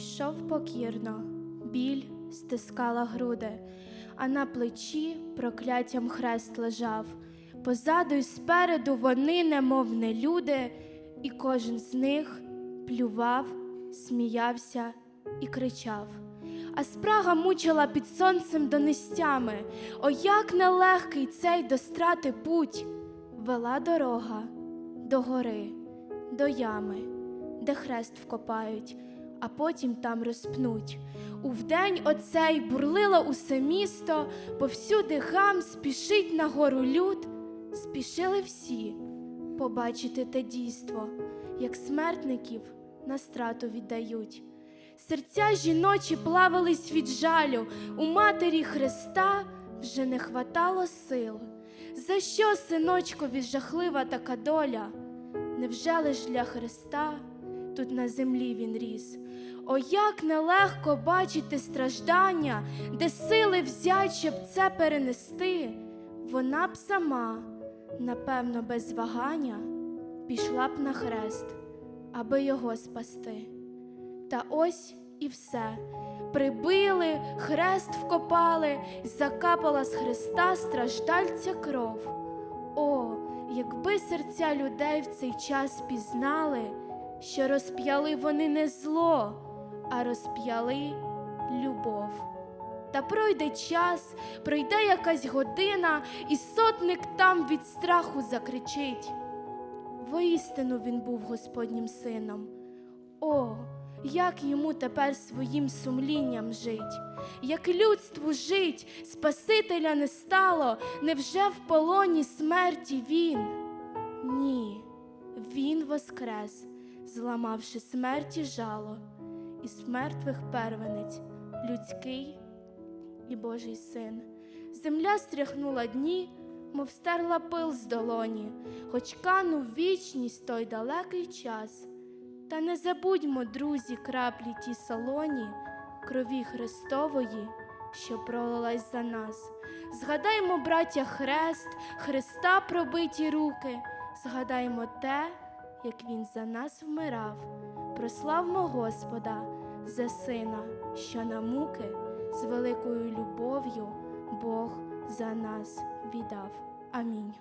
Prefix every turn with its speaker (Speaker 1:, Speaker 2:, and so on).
Speaker 1: йшов покірно, біль стискала груди, а на плечі прокляттям хрест лежав. Позаду й спереду вони, немов не люди, і кожен з них плював, сміявся і кричав. А спрага мучила під сонцем донестями. О, як нелегкий цей до страти путь вела дорога до гори, до ями, де хрест вкопають, а потім там розпнуть. У вдень оцей бурлило усе місто, повсюди гам спішить на гору люд. Спішили всі побачити те дійство, як смертників на страту віддають. Серця жіночі плавались від жалю, у матері Христа вже не хватало сил. За що, синочкові, жахлива така доля? Невже лиш для Христа тут на землі він ріс? О, як нелегко бачити страждання, де сили взять, щоб це перенести, вона б сама, напевно, без вагання, пішла б на хрест, аби його спасти. Та ось і все. Прибили, хрест вкопали, закапала з хреста страждальця кров. О, якби серця людей в цей час пізнали, що розп'яли вони не зло, а розп'яли любов. Та пройде час, пройде якась година, і сотник там від страху закричить. Воістину він був Господнім сином. О, як йому тепер своїм сумлінням жить, як людству жить, Спасителя не стало, невже в полоні смерті він? Ні, він воскрес, зламавши смерті жало, і з мертвих первенець людський і Божий син. Земля стряхнула дні, мов стерла пил з долоні, хоч канув вічність той далекий час. Та не забудьмо, друзі, краплі ті солоні, крові Христової, що пролилась за нас. Згадаймо, браття, хрест, Христа пробиті руки, згадаймо те, як Він за нас вмирав. Прославмо Господа за Сина, що на муки з великою любов'ю Бог за нас віддав. Амінь.